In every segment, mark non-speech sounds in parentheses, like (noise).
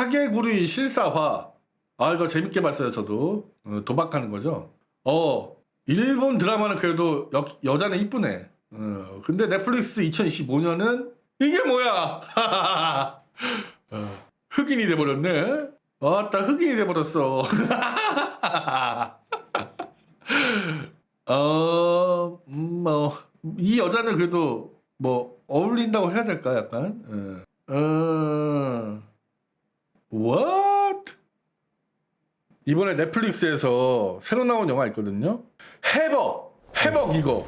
사계구리 실사화. 아 이거 재밌게 봤어요 저도. 어, 도박하는 거죠. 어 일본 드라마는 그래도 여, 여자는 이쁘네. 어, 근데 넷플릭스 2025년은 이게 뭐야? (laughs) 어, 흑인이 돼버렸네. 아따 흑인이 돼버렸어. (laughs) 어, 음, 뭐, 이 여자는 그래도 뭐, 어울린다고 해야 될까, 약간? 어, 어, what? 이번에 넷플릭스에서 새로 나온 영화 있거든요? 해벅! 해벅 이거!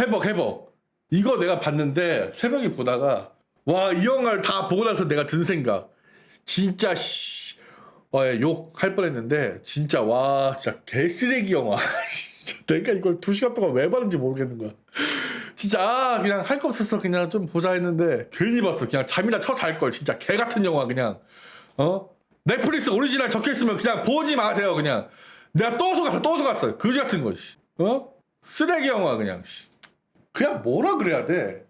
해벅, 해벅. 이거 내가 봤는데, 새벽에 보다가, 와, 이 영화를 다 보고 나서 내가 든 생각. 진짜, 씨. 와, 욕할 뻔 했는데, 진짜, 와, 진짜 개쓰레기 영화. (laughs) 진짜 내가 이걸 두 시간 동안 왜 봤는지 모르겠는 거야. 진짜, 아, 그냥 할 거 없었어. 그냥 좀 보자 했는데, 괜히 봤어. 그냥 잠이나 쳐 잘 걸. 진짜 개 같은 영화, 그냥. 어? 넷플릭스 오리지널 적혀 있으면 그냥 보지 마세요, 그냥. 내가 또 속았어, 또 속았어. 그지 같은 거, 씨. 어? 쓰레기 영화, 그냥, 씨. 그냥 뭐라 그래야 돼?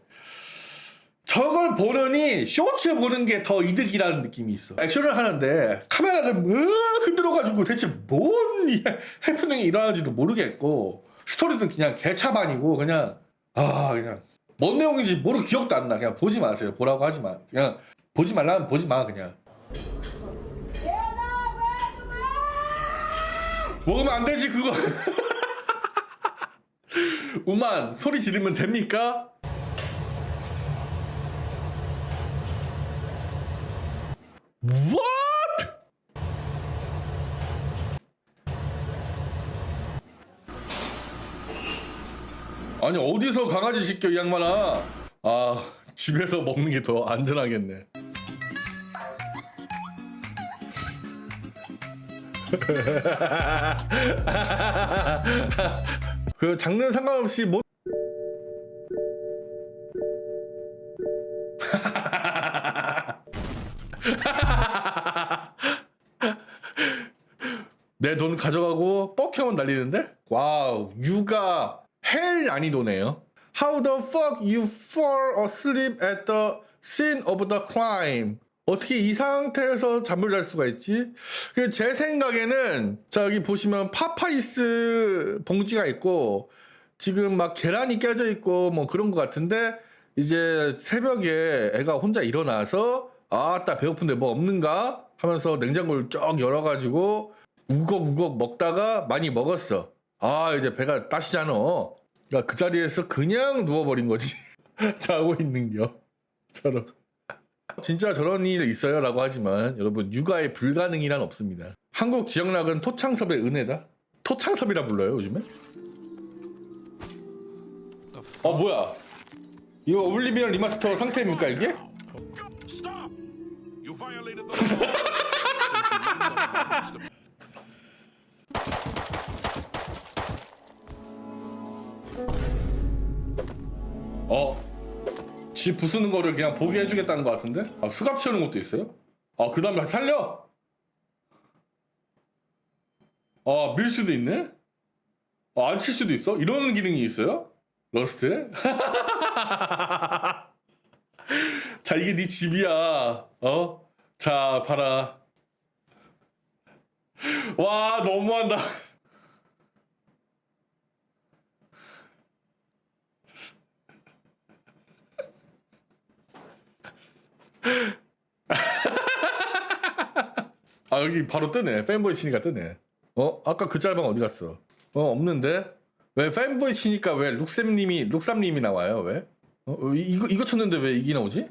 저걸 보느니 쇼츠 보는 게 더 이득이라는 느낌이 있어. 액션을 하는데 카메라를 뭐 흔들어가지고 대체 뭔이 (laughs) 해프닝이 일어나는지도 모르겠고 스토리도 그냥 개차반이고 그냥 아 그냥 뭔 내용인지 모르 기억도 안 나. 그냥 보지 마세요. 보라고 하지 마. 그냥 보지 말라면 보지 마 그냥. 먹으면 안 되지 그거. (laughs) 우만 소리 지르면 됩니까? 아니 어디서 강아지 시켜 이 양반아? 아 집에서 먹는 게 더 안전하겠네. (laughs) 그 장르 상관없이 뭐 (laughs) 내돈 가져가고 뻑형은 날리는데? 와우 육아 헬 난이도네요 How the fuck you fall asleep at the scene of the crime 어떻게 이 상태에서 잠을 잘 수가 있지? 그제 생각에는 자 여기 보시면 파파이스 봉지가 있고 지금 막 계란이 깨져 있고 뭐 그런 것 같은데 이제 새벽에 애가 혼자 일어나서 아따 배고픈데 뭐 없는가 하면서 냉장고를 쭉 열어가지고 우걱우걱 먹다가 많이 먹었어. 아 이제 배가 따시잖아. 그러니까 그 자리에서 그냥 누워버린 거지. (laughs) 자고 있는겨. 저런. 진짜 저런 일 있어요 라고 하지만 여러분 육아에 불가능이란 없습니다. 한국 지역락은 토창섭의 은혜다. 토창섭이라 불러요 요즘에? 어 뭐야? 이거 오블리비언 리마스터 상태입니까 이게? (laughs) 어? 지 부수는 거를 그냥 보게 해주겠다는 것 같은데? 아, 수갑 채우는 것도 있어요? 아, 그 다음에 살려! 아, 밀 수도 있네? 아, 안 칠 수도 있어? 이런 기능이 있어요? 러스트에? (laughs) 자, 이게 네 집이야. 어? 자, 봐라. 와, 너무한다. 아 여기 바로 뜨네. 팬보이 치니까 뜨네. 어? 아까 그 짤방 어디 갔어? 어 없는데? 왜 팬보이 치니까 왜 룩삼님이 룩삼님이 나와요 왜? 어, 어, 이- 이거 이거 쳤는데 왜 이게 나오지?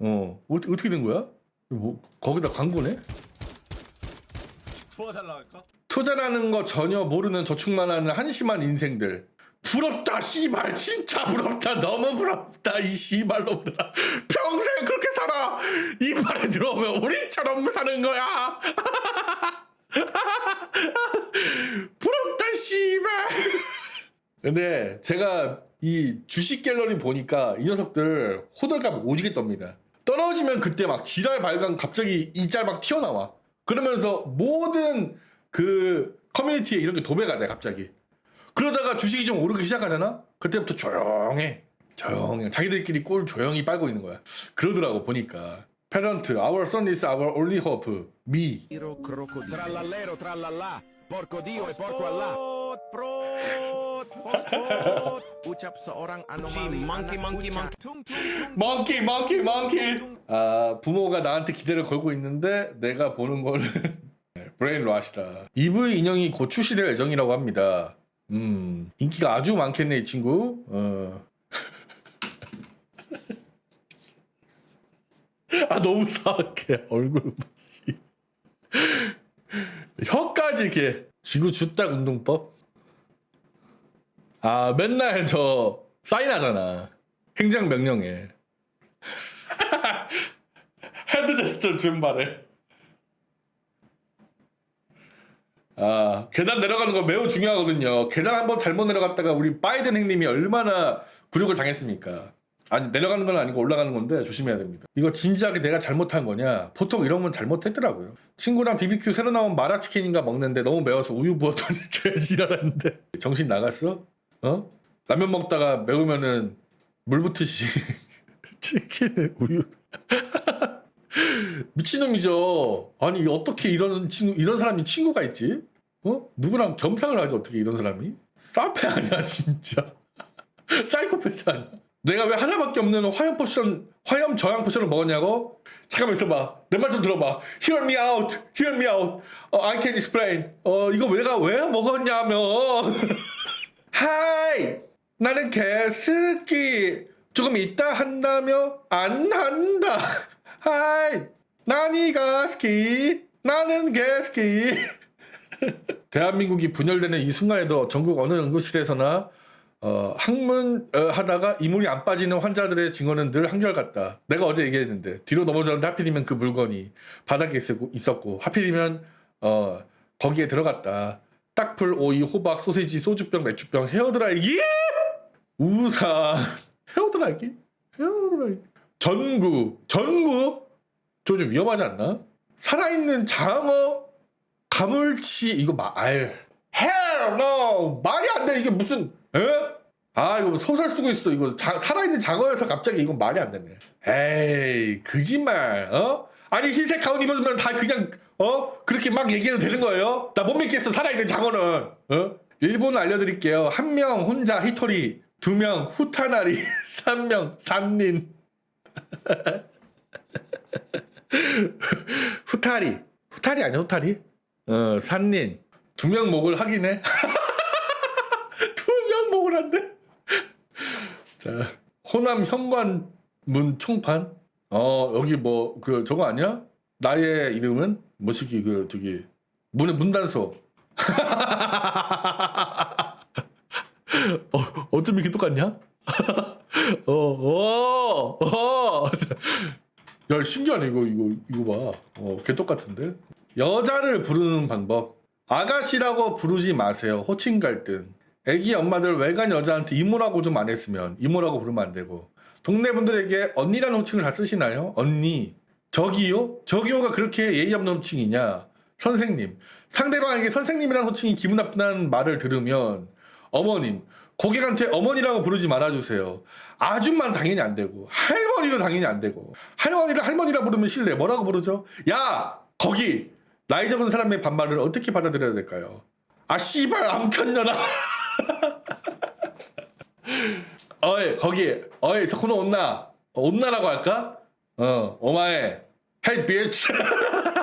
어 어, 어떻게 된 거야? 뭐 거기다 광고네? 도와달라니까? 투자라는 거 전혀 모르는 저축만 하는 한심한 인생들 부럽다 씨발. 진짜 부럽다. 너무 부럽다 이 씨발 놈들아. 평생 그렇게 살아. 이 말에 들어오면 우리처럼 사는 거야. (laughs) 부럽다 씨발. 근데 제가 이 주식 갤러리 보니까 이 녀석들 호들갑 오지게 떱니다. 떨어지면 그때 막 지랄 발광 갑자기 이짤 막 튀어나와. 그러면서 모든 그 커뮤니티에 이렇게 도배가 돼 갑자기 그러다가 주식이 좀 오르기 시작하잖아 그때부터 조용해 조용해 자기들끼리 꿀 조용히 빨고 있는 거야 그러더라고 보니까 Parent, our son is our only hope. Me. Tiro croco trallallero trallallà porco dio e porco Allah prot prot ucap seorang anomali monkey, anak monkey, ucap. monkey. tung tung tung Monkey, monkey, monkey. 아 부모가 나한테 기대를 걸고 있는데 내가 보는 거는 브레인 로아시다. EV 인형이 곧 출시될 예정이라고 합니다. 음 인기가 아주 많겠네 이 친구. 어. (laughs) 아 너무 사악해 얼굴. 혀까지 이렇게 지구 주딱 운동법. 아 맨날 저 사인하잖아 행정 명령에. (laughs) 헤드 제스처 준발해. 아 계단 내려가는 거 매우 중요하거든요. 계단 한번 잘못 내려갔다가 우리 바이든 행님이 얼마나 굴욕을 당했습니까? 아니 내려가는 건 아니고 올라가는 건데 조심해야 됩니다. 이거 진지하게 내가 잘못한 거냐? 보통 이런 건 잘못했더라고요. 친구랑 BBQ 새로 나온 마라치킨인가 먹는데 너무 매워서 우유 부었더니 (laughs) 개지랄했는데 정신 나갔어? 어? 라면 먹다가 매우면은 물 붓듯이 (laughs) 치킨에 우유 (laughs) 미친놈이죠. 아니 어떻게 이런 친구 이런 사람이 친구가 있지? 어? 누구랑 겸상을 하지 어떻게 이런 사람이? 사페 아니야 (laughs) 진짜. 사이코패스 아니야. 내가 왜 하나밖에 없는 화염 포션, 화염 저항 포션을 먹었냐고? 잠깐만 있어봐. 내 말 좀 들어봐. Hear me out. Hear me out. 어, I can explain. 어, 이거 내가 왜 먹었냐면. (laughs) 하이! 나는 개스키. 조금 이따 한다며? 안 한다. (laughs) 하이! 나니가 스키. 나는 개스키. (laughs) 대한민국이 분열되는 이 순간에도 전국 어느 응급실에서나 어, 항문 어, 하다가 이물이 안 빠지는 환자들의 증언은 늘 한결같다. 내가 어제 얘기했는데 뒤로 넘어졌는데 하필이면 그 물건이 바닥에 있었고, 있었고 하필이면 어, 거기에 들어갔다. 딱풀, 오이, 호박, 소세지, 소주병, 맥주병, 헤어드라이기, 우산, (laughs) 헤어드라이기, 헤어드라이기, 전구, 전구, 저좀 위험하지 않나? 살아있는 장어, 가물치 이거 마 아유 hell no 말이 안 돼 이게 무슨 에? 아 이거 소설 쓰고 있어 이거 자, 살아있는 장어에서 갑자기 이건 말이 안 되네 에이 거짓말 어? 아니 흰색 가운 입었으면 다 그냥 어? 그렇게 막 얘기해도 되는 거예요? 나 못 믿겠어 살아있는 장어는 어? 일본을 알려드릴게요 한 명 혼자 히토리 두 명 후타나리 (laughs) 삼명 산닌 (laughs) (laughs) 후타리 후타리 아니야 후타리? 어 산닌 두명 목을 하긴 해. (laughs) 두 명 목을 한대. (laughs) 자 호남 현관문 총판. 어 여기 뭐 그 저거 아니야? 나의 이름은 뭐시기 그 저기 문의 문단소. 어 어쩜 이렇게 똑같냐? 어, 어, 어. 야 신기하네 이거 이거 이거 봐. 어, 개 똑같은데. 여자를 부르는 방법. 아가씨라고 부르지 마세요. 호칭 갈등. 애기 엄마들 외간 여자한테 이모라고 좀 안 했으면 이모라고 부르면 안 되고. 동네 분들에게 언니라는 호칭을 다 쓰시나요? 언니. 저기요? 저기요가 그렇게 예의 없는 호칭이냐? 선생님. 상대방에게 선생님이라는 호칭이 기분 나쁘다는 말을 들으면 어머님. 고객한테 어머니라고 부르지 말아주세요. 아줌마는 당연히 안 되고 할머니도 당연히 안 되고 할머니를 할머니라 부르면 실례 뭐라고 부르죠? 야 거기 나이 적은 사람의 반말을 어떻게 받아들여야 될까요? 아 씨발 암컷녀라 (laughs) 어이 거기 어이 서코노 온나 어, 온나라고 할까? 어 오마에 헤이 비치 (laughs)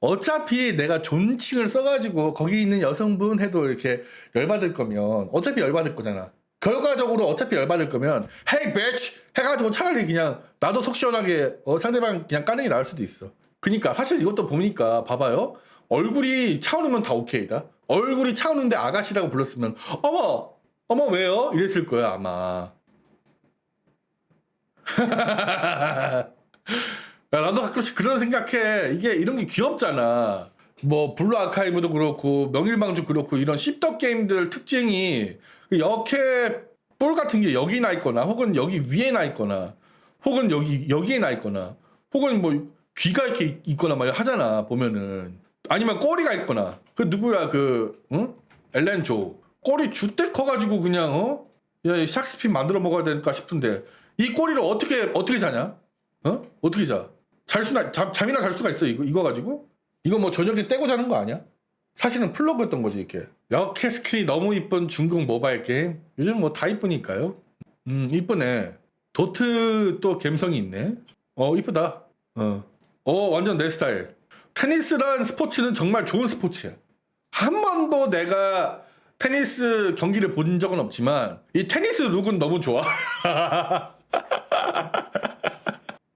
어차피 내가 존칭을 써가지고 거기 있는 여성분 해도 이렇게 열받을 거면 어차피 열받을 거잖아. 결과적으로 어차피 열받을 거면 hey bitch 해가지고 차라리 그냥 나도 속 시원하게 어, 상대방 그냥 까는 게 나을 수도 있어. 그니까 사실 이것도 보니까 봐봐요. 얼굴이 차오르면 다 오케이다. 얼굴이 차오는데 아가씨라고 불렀으면 어머 어머 왜요? 이랬을 거야 아마. (laughs) 가끔씩 그런 생각해. 이게 이런 게 귀엽잖아. 뭐 블루 아카이브도 그렇고 명일방주 그렇고 이런 씹덕 게임들 특징이 그 역해 뿔 같은 게 여기 나 있거나 혹은 여기 위에 나 있거나 혹은 여기 여기에 나 있거나 혹은 뭐 귀가 이렇게 있거나 막 하잖아 보면은 아니면 꼬리가 있거나 그 누구야 그 응? 엘렌 조 꼬리 주대 커가지고 그냥 어? 야, 이 샥스핀 만들어 먹어야 될까 싶은데 이 꼬리를 어떻게 어떻게 자냐? 어? 어떻게 자? 잘 수나 잠, 잠이나 잘 수가 있어 이거 이거 가지고? 이거 뭐 저녁에 떼고 자는 거 아니야? 사실은 플러그였던 거지 이렇게. 이렇게 스크린이 너무 이쁜 중국 모바일 게임. 요즘 뭐 다 이쁘니까요. 음 이쁘네. 도트 또 감성이 있네. 어 이쁘다. 어. 어 완전 내 스타일. 테니스란 스포츠는 정말 좋은 스포츠야. 한 번도 내가 테니스 경기를 본 적은 없지만 이 테니스 룩은 너무 좋아. (laughs)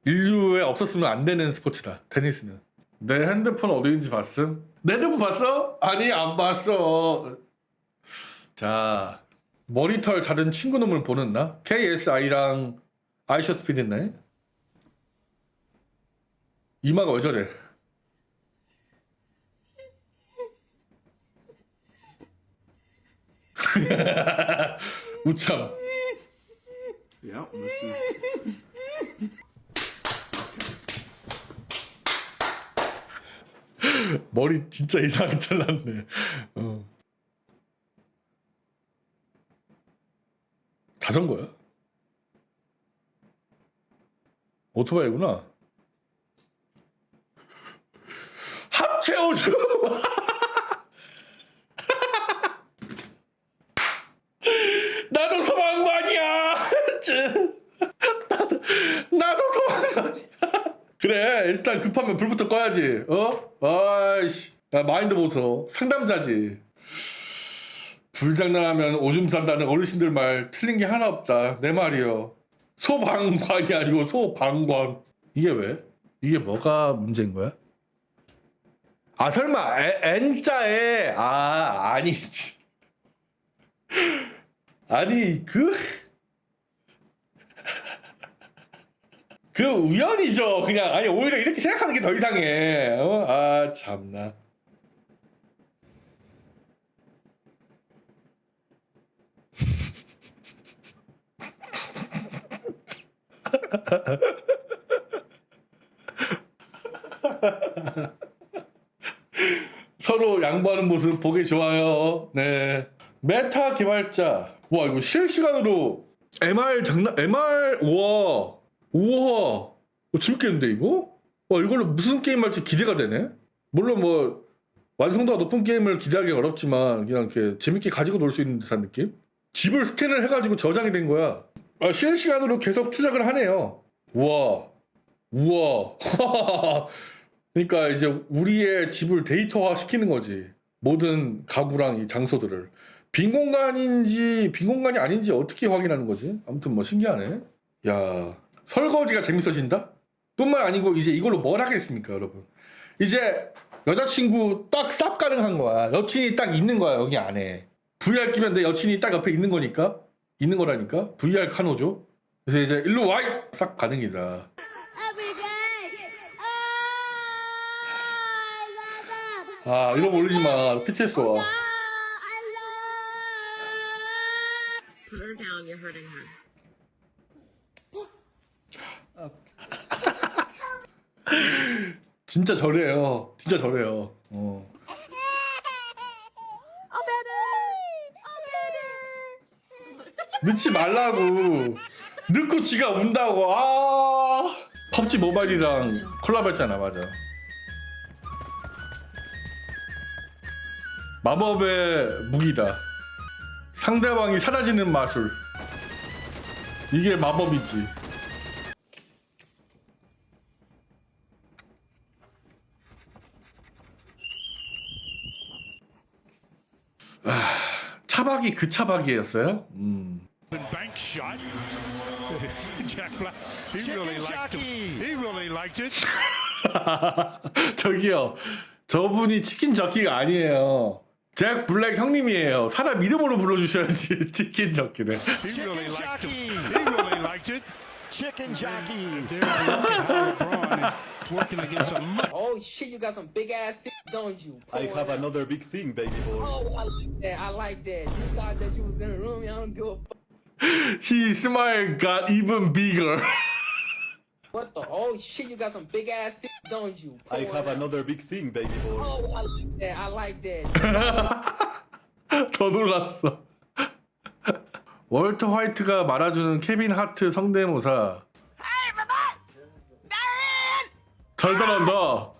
인류에 없었으면 안 되는 스포츠다. 테니스는. 내 핸드폰 어디인지 봤음? 내 핸드폰 봤어? 아니 안 봤어. 자 머리털 자른 친구 놈을 보는 나? KSI랑 아이쇼 스피드 있네. 이마가 왜 저래? (laughs) 우참. This is. (laughs) 머리 진짜 이상하게 잘랐네. 어. 자전거야? 오토바이구나. 합체 우주. (laughs) 나도 소방관이야. (laughs) 나도 나도 소방관이야. 그래 일단 급하면 불부터 꺼야지. 어? 아이씨. 야, 마인드 보소 상담자지. 불장난하면 오줌 싼다는 어르신들 말 틀린 게 하나 없다. 내 말이요. 소방관이 아니고 소방관. 이게 왜? 이게 뭐가 문제인 거야? 아 설마 에, N자에? 아 아니지. 아니 그 그 우연이죠. 그냥 아니 오히려 이렇게 생각하는 게 더 이상해. 어? 아 참나. (laughs) 서로 양보하는 모습 보기 좋아요. 네. 메타 개발자. 와 이거 실시간으로 MR 장난 MR 우와 우와 어, 재밌겠는데 이거? 와 이걸로 무슨 게임 할지 기대가 되네. 물론 뭐 완성도가 높은 게임을 기대하기 어렵지만 그냥 이렇게 재밌게 가지고 놀 수 있는 듯한 느낌? 집을 스캔을 해가지고 저장이 된 거야. 아, 실시간으로 계속 투작을 하네요. 우와 우와 (laughs) 그러니까 이제 우리의 집을 데이터화 시키는 거지. 모든 가구랑 이 장소들을 빈 공간인지 빈 공간이 아닌지 어떻게 확인하는 거지? 아무튼 뭐 신기하네. 야 설거지가 재밌어진다? 뿐만 아니고 이제 이걸로 뭘 하겠습니까, 여러분? 이제 여자친구 딱 쌉 가능한 거야. 여친이 딱 있는 거야 여기 안에. VR 끼면 내 여친이 딱 옆에 있는 거니까 있는 거라니까. VR 카노죠. 그래서 이제 일로 와이 싹 가능이다. Oh, 아 이런 거 올리지 마. PTS 와. I love. Put her down. You're hurting her. 진짜 저래요. 진짜 저래요. 어. 넣지 말라고. 넣고 지가 운다고. 아. 펍지 모바일이랑 콜라보 했잖아, 맞아. 마법의 무기다. 상대방이 사라지는 마술. 이게 마법이지. 차박이 그 차박이었어요? 음. Bank shot. Jack Black. He really liked it. He really liked it. 저기요. 저분이 치킨 저키가 아니에요. 잭 블랙 형님이에요. 사람 이름으로 불러주셔야지 치킨 저키를. He really liked it. He really liked it. Chicken jockey. Working against a much Oh shit, you got some big ass titties, don't you? I have another big thing, baby boy. Oh, I like that. I like that. You thought that you was in the room. I don't give a fuck. His smile got even bigger. What the? Oh shit, you got some big ass titties, don't you? I have out. another big thing, baby boy. Oh, I like that. I like that. 더 놀랐어. 월터 화이트가 말아주는 케빈 하트 성대모사. 잘 따라한다.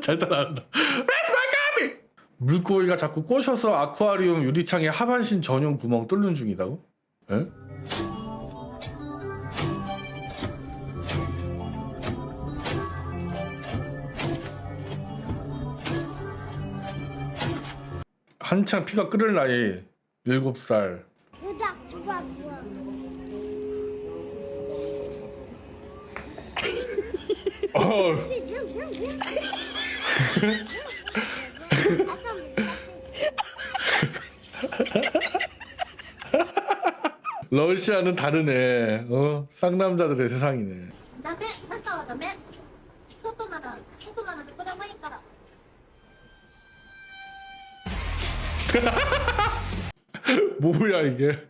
잘 따라한다. 물고기가 자꾸 꼬셔서 아쿠아리움 유리창에 하반신 전용 구멍 뚫는 중이다고? 에? 한창 피가 끓을 나이 7살 오빠 뭐야? 어. 러시아는 다르네. 어? 쌍남자들의 세상이네. 나메, (laughs) 뭐야 이게?